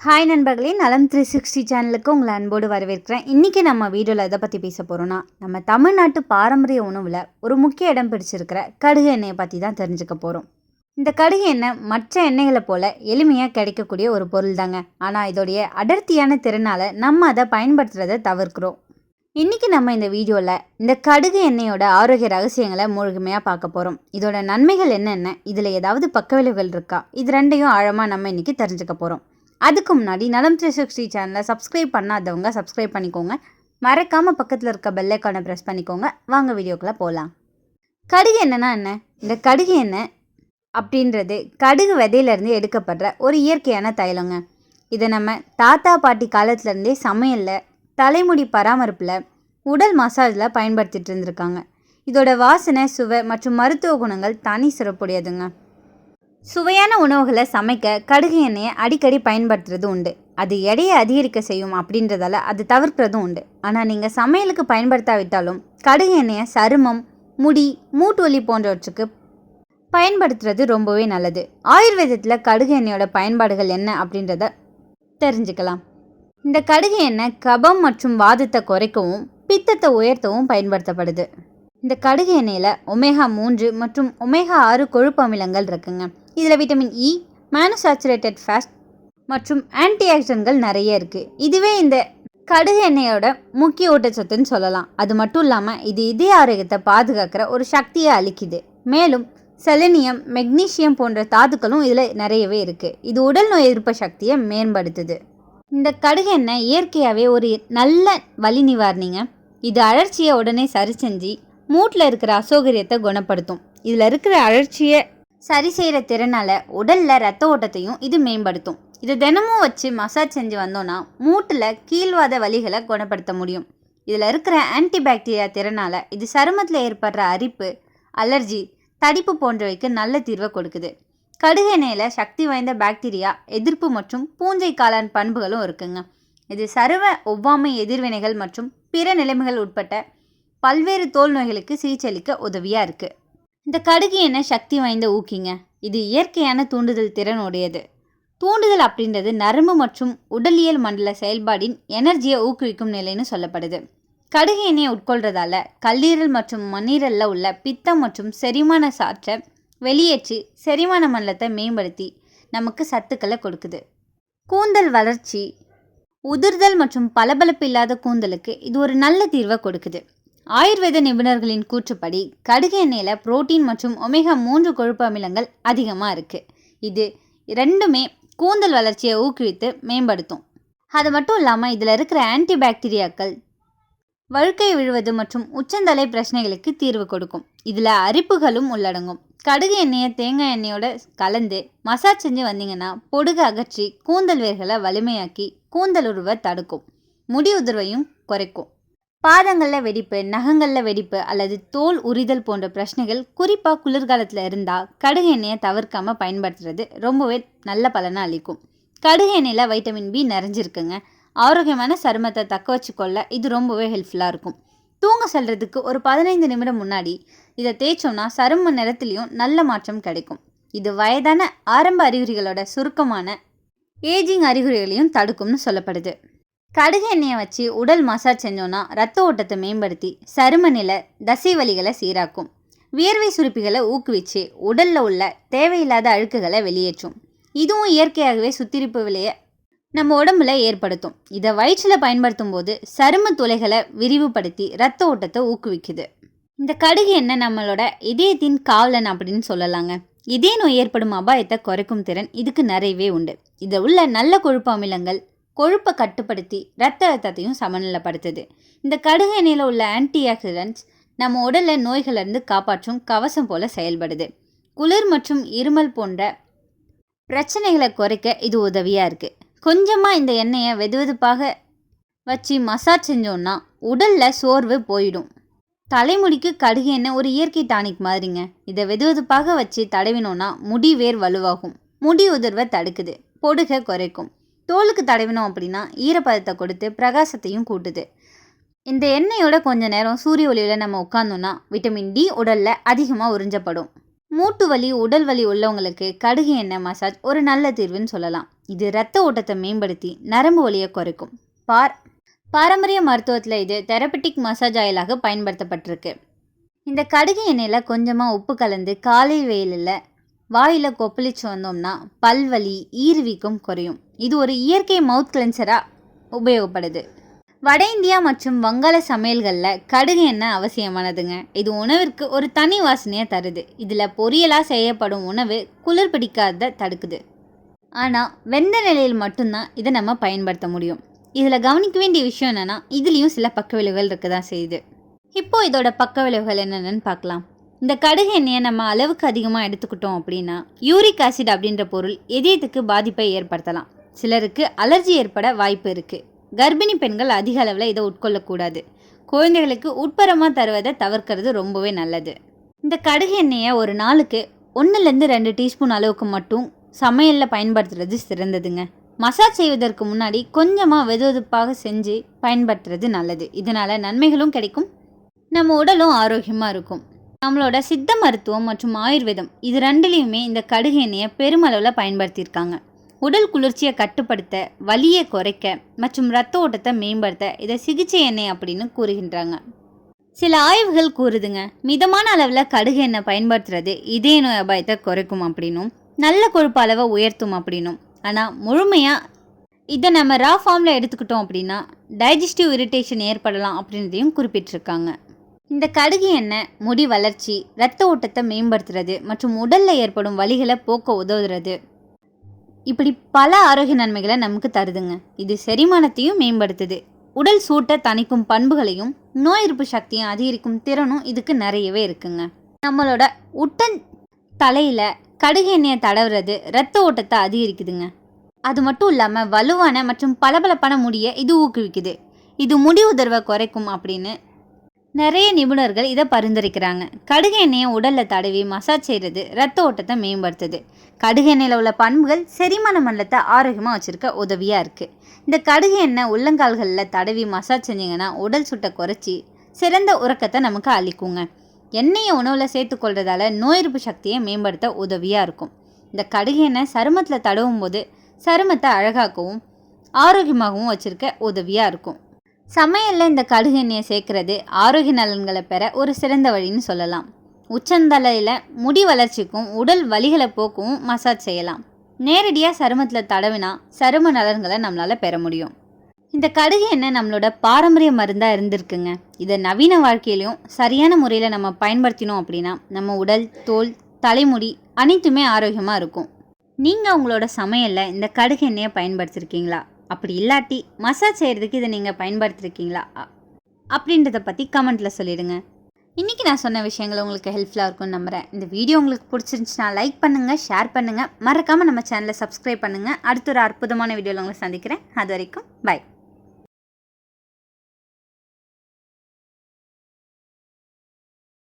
Hi நண்பர்களே நலம் three sixty சேனலுக்கு உங்களை அன்போடு வரவேற்கிறேன். இன்றைக்கி நம்ம வீடியோவில் எதை பற்றி பேச போகிறோன்னா நம்ம தமிழ்நாட்டு பாரம்பரிய உணவில் ஒரு முக்கிய இடம் பிடிச்சிருக்கிற கடுகு எண்ணெயை பற்றி தான் தெரிஞ்சுக்க போகிறோம் இந்த கடுகு எண்ணெய் மற்ற எண்ணெய்களை போல் எளிமையாக கிடைக்கக்கூடிய ஒரு பொருள் தாங்க ஆனால் இதோடைய அடர்த்தியான திறனால் நம்ம அதை பயன்படுத்துகிறத தவிர்க்கிறோம். இன்றைக்கி நம்ம இந்த வீடியோவில் இந்த கடுகு எண்ணெயோட ஆரோக்கிய ரகசியங்களை முழுமையாக பார்க்க போகிறோம் இதோட நன்மைகள் என்னென்ன? இதில் ஏதாவது பக்கவிளைவுகள் இருக்கா? இது ரெண்டையும் ஆழமாக நம்ம இன்றைக்கி தெரிஞ்சுக்க போகிறோம் அதுக்கு முன்னாடி நலம் த்ரீ சிக்ஸ்டி சேனலை சப்ஸ்கிரைப் பண்ணாதவங்க சப்ஸ்கிரைப் பண்ணிக்கோங்க. மறக்காமல் பக்கத்தில் இருக்க பெல்லைக்கானை ப்ரெஸ் பண்ணிக்கோங்க. வாங்க வீடியோக்குள்ளே போகலாம் கடுகு என்னன்னா என்ன? இந்த கடுகு எண்ணெய் அப்படின்றது கடுகு விதையிலேருந்து எடுக்கப்படுற ஒரு இயற்கையான தைலங்க. இதை நம்ம தாத்தா பாட்டி காலத்துலேருந்தே சமையலில் தலைமுடி பராமரிப்பில் உடல் மசாஜில் பயன்படுத்திகிட்டு இருந்திருக்காங்க. இதோட வாசனை சுவை மற்றும் மருத்துவ குணங்கள் தனி சிறப்புடையதுங்க. சுவையான உணவுகளை சமைக்க கடுகு எண்ணெயை அடிக்கடி பயன்படுத்துறது உண்டு. அது எடையை அதிகரிக்க செய்யும் அப்படின்றதால அது தவிர்க்கிறதும் உண்டு. ஆனால் நீங்கள் சமையலுக்கு பயன்படுத்தாவிட்டாலும் கடுகு எண்ணெயை சருமம் முடி மூட்டு வலி போன்றவற்றுக்கு பயன்படுத்துறது ரொம்பவே நல்லது. ஆயுர்வேதத்தில் கடுகு எண்ணெயோட பயன்பாடுகள் என்ன அப்படின்றத தெரிஞ்சுக்கலாம். இந்த கடுகு எண்ணெய் கபம் மற்றும் வாதத்தை குறைக்கவும் பித்தத்தை உயர்த்தவும் பயன்படுத்தப்படுது. இந்த கடுகு எண்ணெயில் ஒமேகா மூன்று மற்றும் ஒமேகா ஆறு கொழுப்பு அமிலங்கள் இருக்குங்க. இதில் விட்டமின் இ மேனுசாச்சுரேட்டட் ஃபேட் மற்றும் ஆன்டி ஆக்சிடென்ட்கள் நிறைய இருக்குது இதுவே இந்த கடுகு எண்ணெயோட முக்கிய ஊட்டச்சத்துன்னு சொல்லலாம். அது மட்டும் இல்லாமல் இது இதய ஆரோக்கியத்தை பாதுகாக்கிற ஒரு சக்தியை அளிக்குது. மேலும் செலனியம் மெக்னீசியம் போன்ற தாதுக்களும் இதில் நிறையவே இருக்குது இது உடல் நோய் எதிர்ப்பு சக்தியை மேம்படுத்துது. இந்த கடுகு எண்ணெய் இயற்கையாகவே ஒரு நல்ல வலி நிவாரணிங்க. இது அழற்சியை உடனே சரி செஞ்சு மூட்டில் இருக்கிற அசௌகரியத்தை குணப்படுத்தும். இதில் இருக்கிற அழற்சியை சரி செய்கிற திறனால் உடலில் ரத்த ஓட்டத்தையும் இது மேம்படுத்தும். இது தினமும் வச்சு மசாஜ் செஞ்சு வந்தோன்னா மூட்டில் கீழ்வாத வலிகளை குணப்படுத்த முடியும். இதில் இருக்கிற ஆன்டிபாக்டீரியா திறனால் இது சருமத்தில் ஏற்படுற அரிப்பு அலர்ஜி தடிப்பு போன்றவைக்கு நல்ல தீர்வை கொடுக்குது. கடுகு எண்ணெயில் சக்தி வாய்ந்த பாக்டீரியா எதிர்ப்பு மற்றும் பூஞ்சை காளான் பண்புகளும் இருக்குங்க. இது சருவ ஒவ்வாமை எதிர்வினைகள் மற்றும் பிற நிலைமைகள் உட்பட்ட பல்வேறு தோல் நோய்களுக்கு சிகிச்சையளிக்க உதவியாக இருக்குது இந்த கடுகு எண்ணெய் சக்தி வாய்ந்த ஊக்கிங்க. இது இயற்கையான தூண்டுதல் திறன் உடையது தூண்டுதல் அப்படின்றது நரம்பு மற்றும் உடலியல் மண்டல செயல்பாடின் எனர்ஜியை ஊக்குவிக்கும் நிலைன்னு சொல்லப்படுது. கடுகு எண்ணெயை உட்கொள்றதால கல்லீரல் மற்றும் மண்ணீரலில் உள்ள பித்தம் மற்றும் செரிமான சாற்றை வெளியேற்றி செரிமான மண்டலத்தை மேம்படுத்தி நமக்கு சத்துக்களை கொடுக்குது. கூந்தல் வளர்ச்சி உதிர்தல் மற்றும் பளபளப்பு இல்லாத கூந்தலுக்கு இது ஒரு நல்ல தீர்வை கொடுக்குது. ஆயுர்வேத நிபுணர்களின் கூற்றுப்படி கடுகு எண்ணெயில் புரோட்டீன் மற்றும் ஒமேகா மூன்று கொழுப்பு அமிலங்கள் அதிகமாக இருக்குது இது ரெண்டுமே கூந்தல் வளர்ச்சியை ஊக்குவித்து மேம்படுத்தும். அது மட்டும் இல்லாமல் இதில் இருக்கிற ஆன்டிபாக்டீரியாக்கள் வழுக்கை விழுவது மற்றும் உச்சந்தலை பிரச்சனைகளுக்கு தீர்வு கொடுக்கும். இதில் அரிப்புகளும் உள்ளடங்கும். கடுகு எண்ணெயை தேங்காய் எண்ணெயோட கலந்து மசாஜ் செஞ்சு வந்தீங்கன்னா பொடுகு அகற்றி கூந்தல் வேர்களை வலிமையாக்கி கூந்தல் உருவை தடுக்கும். முடி உதிர்வையும் குறைக்கும். பாதங்களில் வெடிப்பு நகங்களில் வெடிப்பு அல்லது தோல் உரிதல் போன்ற பிரச்சனைகள் குறிப்பாக குளிர்காலத்தில் இருந்தால் கடுகு எண்ணெயை தவிர்க்காமல் பயன்படுத்துறது ரொம்பவே நல்ல பலனை அளிக்கும். கடுகு எண்ணெயில் வைட்டமின் பி நிறைஞ்சிருக்குங்க. ஆரோக்கியமான சருமத்தை தக்க வச்சுக்கொள்ள இது ரொம்பவே ஹெல்ப்ஃபுல்லாக இருக்கும். தூங்க செல்றதுக்கு ஒரு பதினைந்து நிமிடம் முன்னாடி இதை தேய்ச்சோம்னா சரும நிறத்துலையும் நல்ல மாற்றம் கிடைக்கும். இது வயதான ஆரம்ப அறிகுறிகளோட சுருக்கமான ஏஜிங் அறிகுறிகளையும் தடுக்கும்னு சொல்லப்படுது. கடுகு எண்ணெயை வச்சு உடல் மசாஜ் செஞ்சோன்னா ரத்த ஓட்டத்தை மேம்படுத்தி சரும நில தசை வலிகளை சீராக்கும். வியர்வை சுருப்பிகளை ஊக்குவிச்சு உடலில் உள்ள தேவையில்லாத அழுக்குகளை வெளியேற்றும். இதுவும் இயற்கையாகவே சுத்திரிப்பு விலையை நம்ம உடம்புல ஏற்படுத்தும். இதை வயிற்றில் பயன்படுத்தும் போது சரும துளைகளை விரிவுபடுத்தி ரத்த ஓட்டத்தை ஊக்குவிக்குது. இந்த கடுகு எண்ணெய் நம்மளோட இதயத்தின் காவலன் அப்படின்னு சொல்லலாங்க. இதய நோய் ஏற்படும் அபாயத்தை குறைக்கும் திறன் இதுக்கு நிறையவே உண்டு. இதில் உள்ள நல்ல கொழுப்பு அமிலங்கள் கொழுப்பை கட்டுப்படுத்தி ரத்த அழுத்தத்தையும் சமநிலைப்படுத்துது. இந்த கடுகு எண்ணெயில் உள்ள ஆன்டி ஆக்சிடென்ட்ஸ் நம்ம உடலில் நோய்களிலிருந்து காப்பாற்றும் கவசம் போல செயல்படுது. குளிர் மற்றும் இருமல் போன்ற பிரச்சனைகளை குறைக்க இது உதவியாக இருக்குது கொஞ்சமாக இந்த எண்ணெயை வெதுவெதுப்பாக வச்சு மசாஜ் செஞ்சோன்னா உடலில் சோர்வு போயிடும். தலைமுடிக்கு கடுகு எண்ணெய் ஒரு இயற்கை டானிக் மாதிரிங்க. இதை வெதுவெதுப்பாக வச்சு தடவினோன்னா முடி வேர் வலுவாகும். முடி உதிர்வை தடுக்குது. பொடுகை குறைக்கும். தோலுக்கு தடவினோம் அப்படின்னா ஈரப்பதத்தை கொடுத்து பிரகாசத்தையும் கூட்டுது. இந்த எண்ணெயோட கொஞ்ச நேரம் சூரிய ஒளியில் நம்ம உட்காந்தோன்னா விட்டமின் டி உடலில் அதிகமாக உறிஞ்சப்படும். மூட்டு வலி உடல் வலி உள்ளவங்களுக்கு கடுகு எண்ணெய் மசாஜ் ஒரு நல்ல தீர்வுன்னு சொல்லலாம். இது இரத்த ஓட்டத்தை மேம்படுத்தி நரம்பு வலியை குறைக்கும். பார் பாரம்பரிய மருத்துவத்தில் இது தெரப்பட்டிக் மசாஜ் ஆயிலாக பயன்படுத்தப்பட்டிருக்கு. இந்த கடுகு எண்ணெயில் கொஞ்சமாக உப்பு கலந்து காலை வெயிலில் வாயில் கொப்பளிச்சு வந்தோம்னா பல்வலி ஈர்வீக்கம் குறையும். இது ஒரு இயற்கை மவுத் கிளென்சராக உபயோகப்படுது. வட இந்தியா மற்றும் வங்காள சமையல்களில் கடுகு எண்ணெய் அவசியமானதுங்க. இது உணவிற்கு ஒரு தனி வாசனையை தருது. இதில் பொரியலாக செய்யப்படும் உணவு குளிர் பிடிக்காத தடுக்குது. ஆனால் வெந்த நிலையில் மட்டும்தான் இதை நம்ம பயன்படுத்த முடியும். இதில் கவனிக்க வேண்டிய விஷயம் என்னென்னா இதுலேயும் சில பக்க விளைவுகள் இருக்க தான் செய்யுது. இப்போது இதோட பக்க விளைவுகள் என்னென்னு பார்க்கலாம். இந்த கடுகு எண்ணெயை நம்ம அளவுக்கு அதிகமாக எடுத்துக்கிட்டோம் அப்படின்னா யூரிக் ஆசிட் அப்படின்ற பொருள் இதயத்துக்கு பாதிப்பை ஏற்படுத்தலாம். சிலருக்கு அலர்ஜி ஏற்பட வாய்ப்பு இருக்குது கர்ப்பிணி பெண்கள் அதிக அளவில் இதை உட்கொள்ளக்கூடாது. குழந்தைகளுக்கு உட்புறமாக தருவதை தவிர்க்கிறது ரொம்பவே நல்லது. இந்த கடுகு எண்ணெயை ஒரு நாளுக்கு ஒன்றுலேருந்து ரெண்டு டீஸ்பூன் அளவுக்கு மட்டும் சமையலில் பயன்படுத்துறது சிறந்ததுங்க. மசாஜ் செய்வதற்கு முன்னாடி கொஞ்சமாக வெதுவெதுப்பாக செஞ்சு பயன்படுத்துறது நல்லது. இதனால் நன்மைகளும் கிடைக்கும். நம்ம உடலும் ஆரோக்கியமாக இருக்கும். நம்மளோட சித்த மருத்துவம் மற்றும் ஆயுர்வேதம் இது ரெண்டுலேயுமே இந்த கடுகு எண்ணெயை பெருமளவில் பயன்படுத்தியிருக்காங்க. உடல் குளிர்ச்சியை கட்டுப்படுத்த வலியை குறைக்க மற்றும் இரத்த ஓட்டத்தை மேம்படுத்த இதை சிகிச்சை எண்ணெய் அப்படின்னு கூறுகின்றாங்க. சில ஆய்வுகள் கூறுதுங்க மிதமான அளவில் கடுகு எண்ணெய் பயன்படுத்துறது இதய நோய் அபாயத்தை குறைக்கும் அப்படின்னும் நல்ல கொழுப்பு அளவை உயர்த்தும் அப்படின்னும். ஆனால் முழுமையாக இதை நம்ம ரா ஃபார்மில் எடுத்துக்கிட்டோம் அப்படின்னா டைஜஸ்டிவ் இரிட்டேஷன் ஏற்படலாம் அப்படின்றதையும் குறிப்பிட்டிருக்காங்க. இந்த கடுகு எண்ணெய் முடி வளர்ச்சி இரத்த ஓட்டத்தை மேம்படுத்துறது மற்றும் உடலில் ஏற்படும் வழிகளை போக்க உதவுறது. இப்படி பல ஆரோக்கிய நன்மைகளை நமக்கு தருதுங்க. இது செரிமானத்தையும் மேம்படுத்துது. உடல் சூட்டை தணிக்கும் பண்புகளையும் நோய் எதிர்ப்பு சக்தியும் அதிகரிக்கும் திறனும் இதுக்கு நிறையவே இருக்குங்க. நம்மளோட உட்டன் தலையில் கடுகு எண்ணெயை தடவுறது இரத்த ஓட்டத்தை அதிகரிக்குதுங்க. அது மட்டும் இல்லாமல் வலுவான மற்றும் பளபளப்பான முடியை இது ஊக்குவிக்குது. இது முடி உதர்வை குறைக்கும் அப்படின்னு நிறைய நிபுணர்கள் இதை பரிந்துரைக்கிறாங்க. கடுகு எண்ணெயை உடலில் தடவி மசாஜ் செய்கிறது ரத்த ஓட்டத்தை மேம்படுத்துது. கடுகு எண்ணெயில் உள்ள பண்புகள் செரிமான மண்டலத்தை ஆரோக்கியமாக வச்சுருக்க உதவியாக இருக்குது இந்த கடுகு எண்ணெய் உள்ளங்கால்களில் தடவி மசாஜ் செஞ்சிங்கன்னா உடல் சுட்டை குறைச்சி சிறந்த உறக்கத்தை நமக்கு அளிக்குங்க. எண்ணெயை உணவில் சேர்த்துக்கொள்றதால நோய் எதிர்ப்பு சக்தியை மேம்படுத்த உதவியாக இருக்கும். இந்த கடுகு எண்ணெய் சருமத்தில் தடவும் போது சருமத்தை அழகாக்கவும் ஆரோக்கியமாகவும் வச்சுருக்க உதவியாக இருக்கும். சமையலில் இந்த கடுகு எண்ணெயை சேர்க்கறது ஆரோக்கிய நலன்களை பெற ஒரு சிறந்த வழின்னு சொல்லலாம். உச்சந்தலையில் முடி வளர்ச்சிக்கும் உடல் வலிகளை போக்கவும் மசாஜ் செய்யலாம். நேரடியாக சருமத்தில் தடவினா சரும நலன்களை நம்மளால் பெற முடியும். இந்த கடுகு எண்ணெய் நம்மளோட பாரம்பரிய மருந்தாக இருந்திருக்குங்க. இதை நவீன வாழ்க்கையிலையும் சரியான முறையில் நம்ம பயன்படுத்தினோம் அப்படின்னா நம்ம உடல் தோல் தலைமுடி அனைத்துமே ஆரோக்கியமாக இருக்கும். நீங்கள் உங்களோட சமையலில் இந்த கடுகு எண்ணெயை பயன்படுத்திருக்கீங்களா? அப்படி இல்லாட்டி மசாஜ் செய்கிறதுக்கு இதை நீங்கள் பயன்படுத்திருக்கீங்களா? அப்படின்றத பற்றி கமெண்ட்டில் சொல்லிடுங்க. இன்றைக்கி நான் சொன்ன விஷயங்கள் உங்களுக்கு ஹெல்ப்ஃபுல்லாக இருக்கும்னு நம்புகிறேன் இந்த வீடியோ உங்களுக்கு பிடிச்சிருந்துச்சுன்னா லைக் பண்ணுங்கள் ஷேர் பண்ணுங்கள் மறக்காமல் நம்ம சேனலை சப்ஸ்கிரைப் பண்ணுங்கள் அடுத்த ஒரு அற்புதமான வீடியோவில் உங்களை சந்திக்கிறேன். அது வரைக்கும் பை